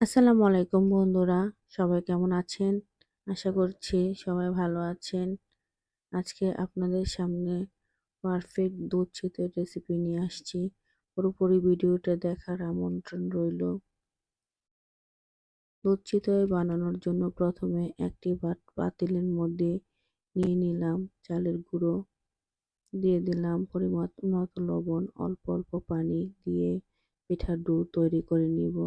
আসসালামু আলাইকুম বন্ধুরা, সবাই কেমন আছেন? আশা করছি সবাই ভালো আছেন। আজকে আপনাদের সামনে পারফেক্ট দুধ চিতের রেসিপি নিয়ে আসছি। পুরোপুরি ভিডিওটা দেখার আমন্ত্রণ রইল। দুধ চিতই বানানোর জন্য প্রথমে একটি পাতিলের মধ্যে নিয়ে নিলাম চালের গুঁড়ো। দিয়ে দিলাম পরিমাণ মতো লবণ, অল্প অল্প পানি দিয়ে পিঠার ডো তৈরি করে নিব।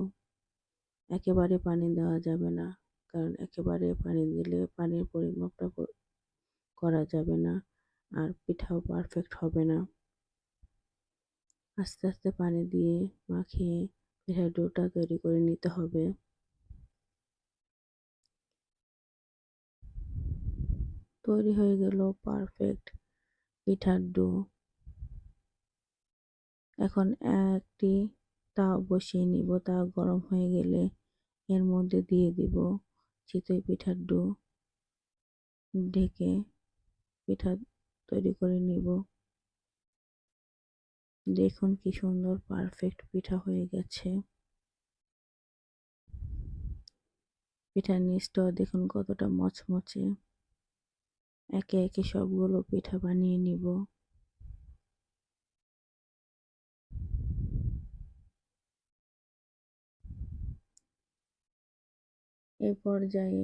একেবারে পানি দেওয়া যাবে না। কারণ একেবারে পানি দিলে পানির পরিমাপটা করা যাবে না আর পিঠাও পারফেক্ট হবে না। আস্তে আস্তে পানি দিয়ে মাখিয়ে পিঠার ডোটা তৈরি করে নিতে হবে। তৈরি হয়ে গেল পারফেক্ট পিঠার ডো। এখন একটি তাও বসিয়ে নিব। তা গরম হয়ে গেলে এর মধ্যে দিয়ে দিব চিতই পিঠার ডো। ঢেকে পিঠা তৈরি করে নিব। দেখুন কি সুন্দর পারফেক্ট পিঠা হয়ে গেছে। পিঠার নিচটাও দেখুন কতটা মচমচে। একে একে সবগুলো পিঠা বানিয়ে নিব। এই পর্যায়ে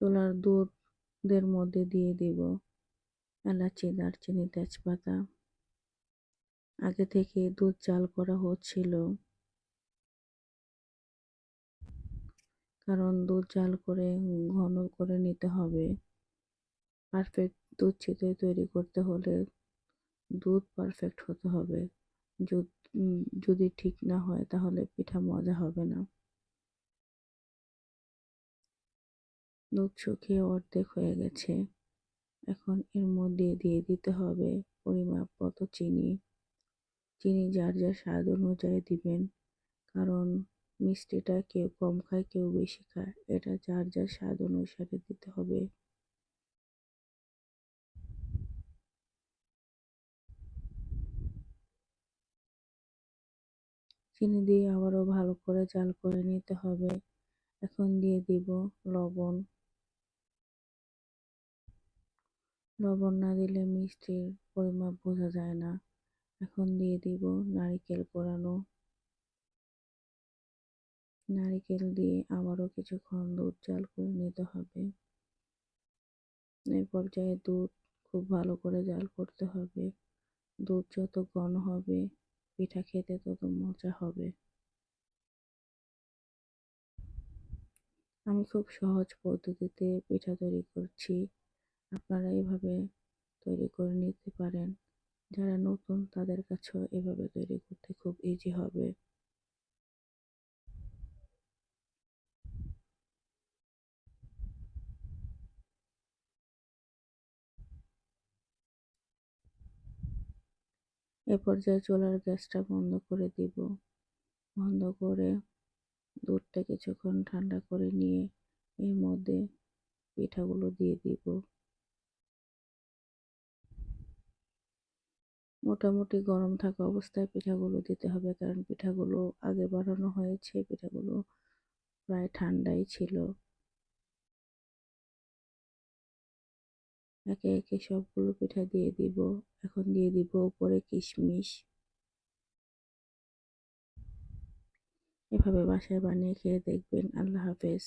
চুলার দুধের মধ্যে দিয়ে দিব এলাচি, দারচিনি, তেজপাতা। আগে থেকে দুধ চাল করা হচ্ছিল। কারণ দুধ জাল করে ঘন করে নিতে হবে। পারফেক্ট দুধ চিতই তৈরি করতে হলে দুধ পারফেক্ট হতে হবে। যদি ঠিক না হয় তাহলে পিঠা মজা হবে না। দুধ শুকিয়ে অর্ধেক হয়ে গেছে। এখন এর মধ্যে দিয়ে দিতে হবে পরিমাপ মতো চিনি। চিনি যার যার স্বাদ অনুযায়ী দিবেন, কারণ মিষ্টিটা কেউ কম খায়, কেউ বেশি খায়। এটা যার যার স্বাদ অনুসারে দিতে হবে। চিনি দিয়ে আবারও ভালো করে জাল করে নিতে হবে। এখন দিয়ে দিব লবণ। লবণ না দিলে মিষ্টির পরিমাপ বোঝা যায় না। এখন দিয়ে দিব নারিকেল কোরানো নারিকেল দিয়ে আবারও কিছুক্ষণ দুধ জাল করে নিতে হবে। এই পর্যায়ে দুধ খুব ভালো করে জাল করতে হবে। দুধ যত ঘন হবে, পিঠা খেতে তত মজা হবে। আমি খুব সহজ পদ্ধতিতে পিঠা তৈরি করছি। আপনারা এভাবে তৈরি করে নিতে পারেন। যারা নতুন, তাদের কাছেও এভাবে তৈরি করতে খুব ইজি হবে। এ পর্যায়ে চুলার গ্যাসটা বন্ধ করে দিব। বন্ধ করে দুধটা কিছুক্ষণ ঠান্ডা করে নিয়ে এর মধ্যে পিঠাগুলো দিয়ে দিব। মোটামুটি গরম থাকা অবস্থায় পিঠাগুলো দিতে হবে। কারণ পিঠাগুলো আগে বানানো হয়েছে, পিঠাগুলো প্রায় ঠান্ডাই ছিল। একে একে সবগুলো পিঠা দিয়ে দিব। এখন দিয়ে দিব উপরে কিশমিশ। এভাবে বাসায় বানিয়ে খেয়ে দেখবেন। আল্লাহ হাফেজ।